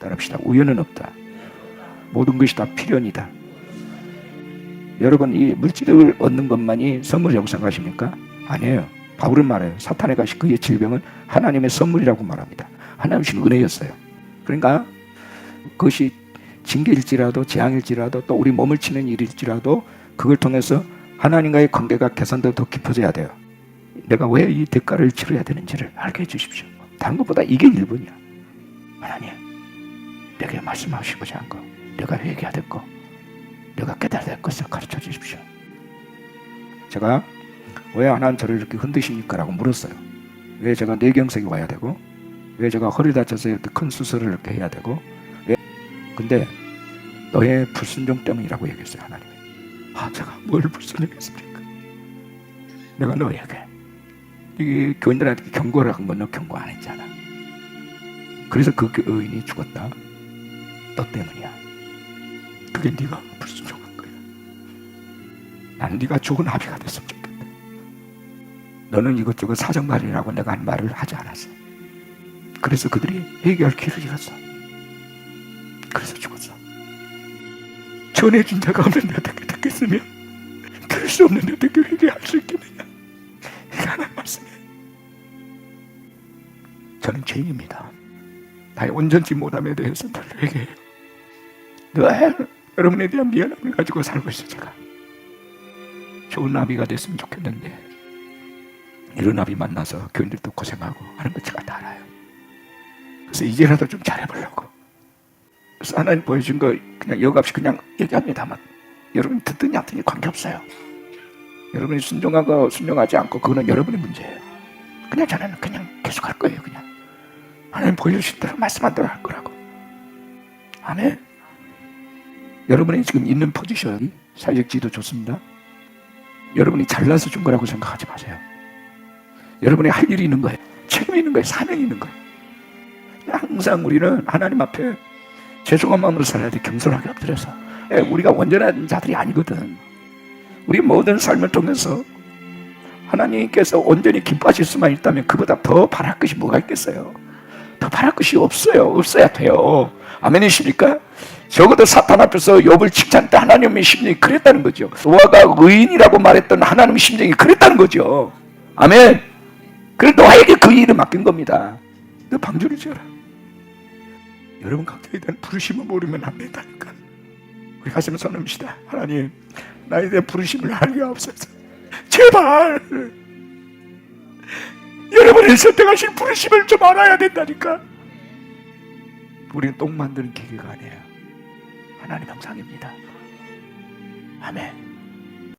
따릅시다. 우연은 없다. 모든 것이 다 필연이다. 여러분 이 물질을 얻는 것만이 선물이라고 생각하십니까? 아니에요. 바울은 말해요. 사탄의 가시 그의 질병은 하나님의 선물이라고 말합니다. 하나님 신 은혜였어요. 그러니까 그것이 징계일지라도 재앙일지라도 또 우리 몸을 치는 일일지라도 그걸 통해서 하나님과의 관계가 개선되어 더 깊어져야 돼요. 내가 왜 이 대가를 치러야 되는지를 알게 해주십시오. 다른 것보다 이게 1번이야. 하나님, 내게 말씀하시고자 한 거, 내가 회개해야 될 거, 내가 깨달아야 될 것을 가르쳐 주십시오. 제가 왜 하나님 저를 이렇게 흔드십니까? 라고 물었어요. 왜 제가 뇌경색이 와야 되고, 왜 제가 허리 다쳐서 이렇게 큰 수술을 이렇게 해야 되고, 왜? 근데 너의 불순종 때문이라고 얘기했어요, 하나님이. 아, 제가 뭘 불순종했습니까? 내가 너에게 이 교인들한테 경고를 한 건너 경고 안 했잖아. 그래서 그 교인이 죽었다. 너 때문이야. 그게 네가 불순종한 거야. 나는 네가 좋은 아비가 됐으면 좋겠다. 너는 이것저것 사정말이라고 내가 한 말을 하지 않았어. 그래서 그들이 회개할 길을 잃었어. 그래서 죽었어. 전해준 자가 없는 내게 듣겠으면 들을 수 없는 내게 회개할 수 있겠느냐? 하나님 말씀이에요. 저는 죄인입니다. 나의 온전치 못함에 대해서 늘 회개해요. 늘 여러분에 대한 미안함을 가지고 살고 있어요, 제가. 좋은 나비가 됐으면 좋겠는데 이런 나비 만나서 교인들도 고생하고 하는 거 제가 다 알아요. 그래서 이제라도 좀 잘해보려고. 그래서 하나님 보여준 거 그냥 여값이 그냥 얘기합니다만 여러분이 듣든지 안 듣든지 관계없어요. 여러분이 순종하고 순종하지 않고 그거는 여러분의 문제예요. 그냥 저는 그냥 계속 할 거예요. 그냥 하나님 보여주신 대로 말씀한 대로 할 거라고. 아멘. 여러분이 지금 있는 포지션이 사역지도 좋습니다. 여러분이 잘나서 준 거라고 생각하지 마세요. 여러분이 할 일이 있는 거예요. 책임이 있는 거예요. 사명이 있는 거예요. 항상 우리는 하나님 앞에 죄송한 마음으로 살아야 돼. 겸손하게 엎드려서. 예, 우리가 온전한 자들이 아니거든. 우리 모든 삶을 통해서 하나님께서 온전히 기뻐하실 수만 있다면 그보다 더 바랄 것이 뭐가 있겠어요? 더 바랄 것이 없어요. 없어야 돼요. 아멘이십니까? 적어도 사탄 앞에서 욥을 칭찬할 때 하나님의 심정이 그랬다는 거죠. 노아가 의인이라고 말했던 하나님의 심정이 그랬다는 거죠. 아멘. 그래 노아에게 그 일을 맡긴 겁니다. 너 방주를 지어라. 여러분 각자에 대한 부르심을 모르면 안 된다니까. 우리 가슴을 선합시다. 하나님, 나에 대한 부르심을 알게 하옵소서. 제발. 여러분이 선택하신 부르심을 좀 알아야 된다니까. 우리는 똥 만드는 기계가 아니에요. 하나님 형상입니다. 아멘.